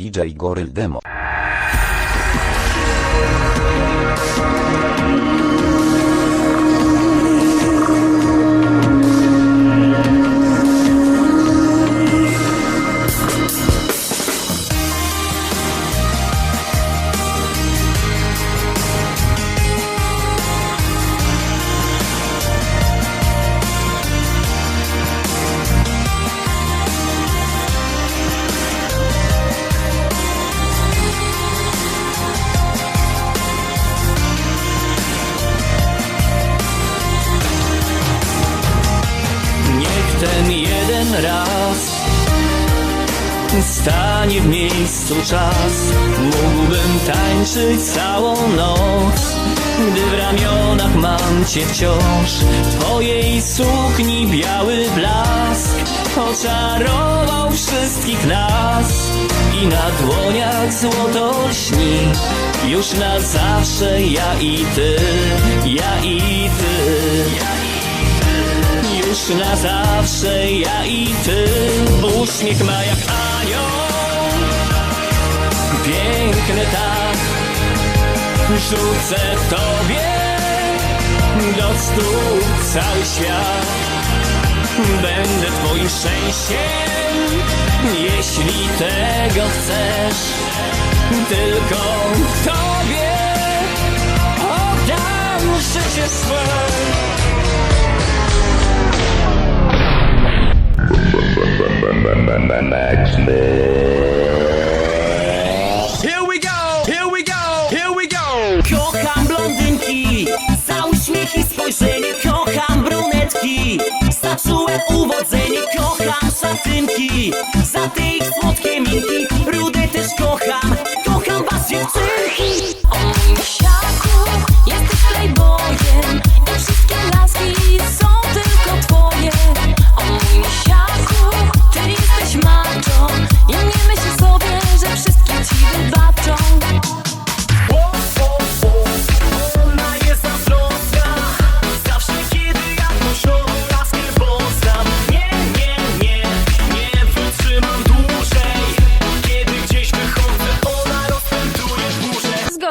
DJ Goryl Demo. Stanie w miejscu czas. Mógłbym tańczyć całą noc Gdy w ramionach mam cię wciąż. Twojej sukni biały blask Oczarował wszystkich nas. I na dłoniach złoto Już na zawsze ja i ty Ja i ty już na zawsze ja i ty. Uśmiech ma jak anioł. Piękny tak. Rzucę tobie Do stóp cały świat. Będę twoim szczęściem Jeśli tego chcesz. Tylko tobie Oddam życie swe Za czułe uwodzenie Kocham szatynki. Za te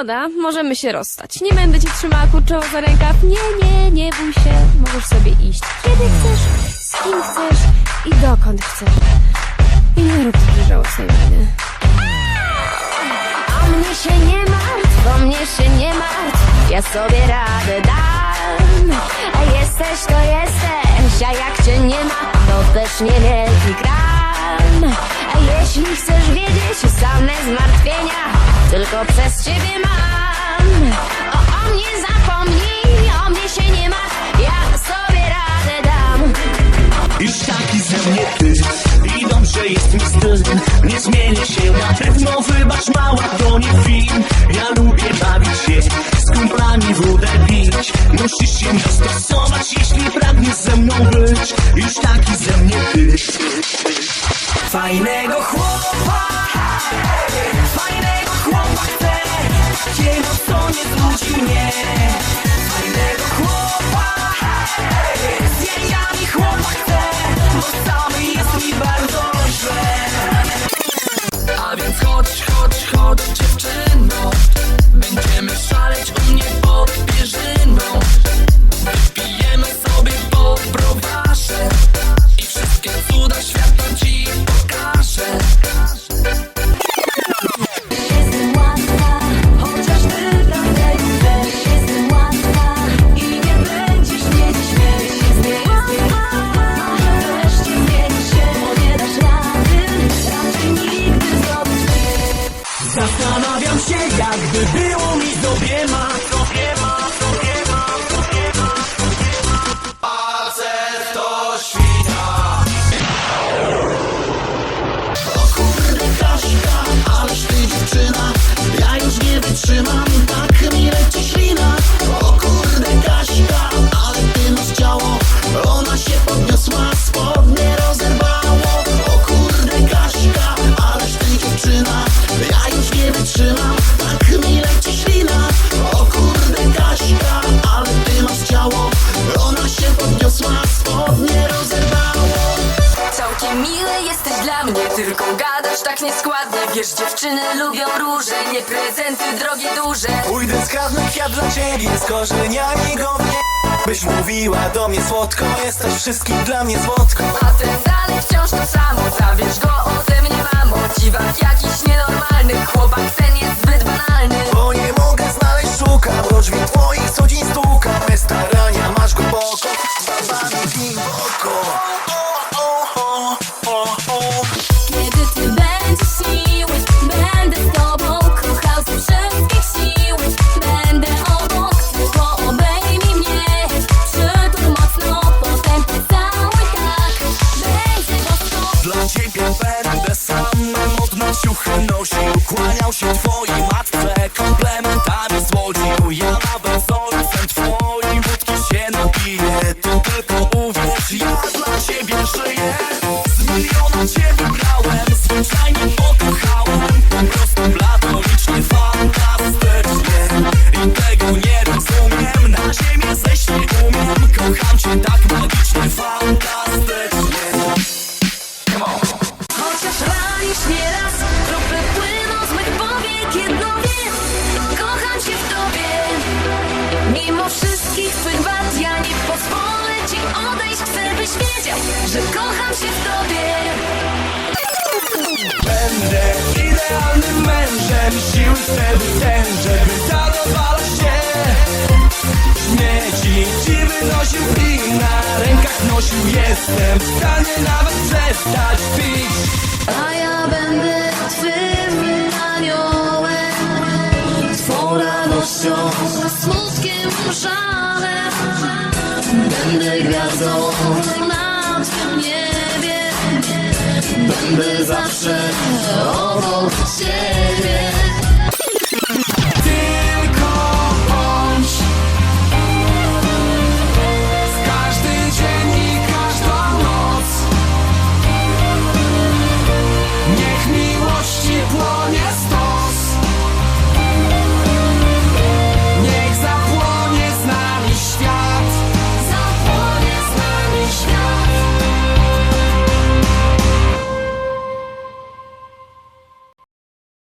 Zgoda, możemy się rozstać. Nie będę cię trzymała kurczowo za rękaw. Nie, nie, nie bój się. Możesz sobie iść kiedy chcesz, z kim chcesz i dokąd chcesz. I nie rób takiej żałosnej miny. O mnie się nie martw, o mnie się nie martw Ja sobie radę dam A jesteś to jesteś, a jak cię nie ma To też niewielki gram A jeśli chcesz wiedzieć same zmartwienia Tylko przez ciebie mam O, o mnie zapomnij, o mnie się nie martw Ja sobie radę dam. Już taki ze mnie ty? I dobrze jest mi z tym Nie zmienię się na pewno Wybacz mała, to nie film. Ja lubię bawić się Z kumplami wódę pić Musisz się dostosować Jeśli pragniesz ze mną być. Już taki ze mnie ty Fajnego chłopa Fajnego chłopa chcę. Takiego co nie znudzi mnie. Fajnego chłopa z jajami chłopak chcę, bo cały jest mi bardzo źle. A więc chodź, chodź, chodź dziewczyno Się jakby było mi z obiema Facet to świta O kurde ależ ty dziewczyna. Ja już nie wytrzymam, tak tak nieskładnie. Wiesz, dziewczyny lubią róże Nie prezenty drogie duże. Pójdę z karnych ja dla ciebie z korzeniami godnie Byś mówiła do mnie słodko Jesteś wszystkim dla mnie słodko. A ten dalej wciąż to samo Zabierz go ode mnie mamo. Dziwak jakiś nienormalny Chłopak ten jest zbyt banalny. Bo nie mogę znaleźć szukam Do drzwi twoich co dzień stukam Bez starania masz głęboko Babami głęboko O, Ciuchy nosił Kłaniał się twojej matce. Komplementami słodził Ja nawet Mimo wszystkich twych wad Ja nie pozwolę ci odejść. Chcę byś wiedział, że kocham się w tobie. Będę idealnym mężem Siły wtedy ten, żeby zadowalać cię Śmieci ci wynosił i na rękach nosił. Jestem w stanie nawet przestać pić. A ja będę twym aniołem Radością, smutkiem, żalem Będę gwiazdą na twym niebie. Będę zawsze obok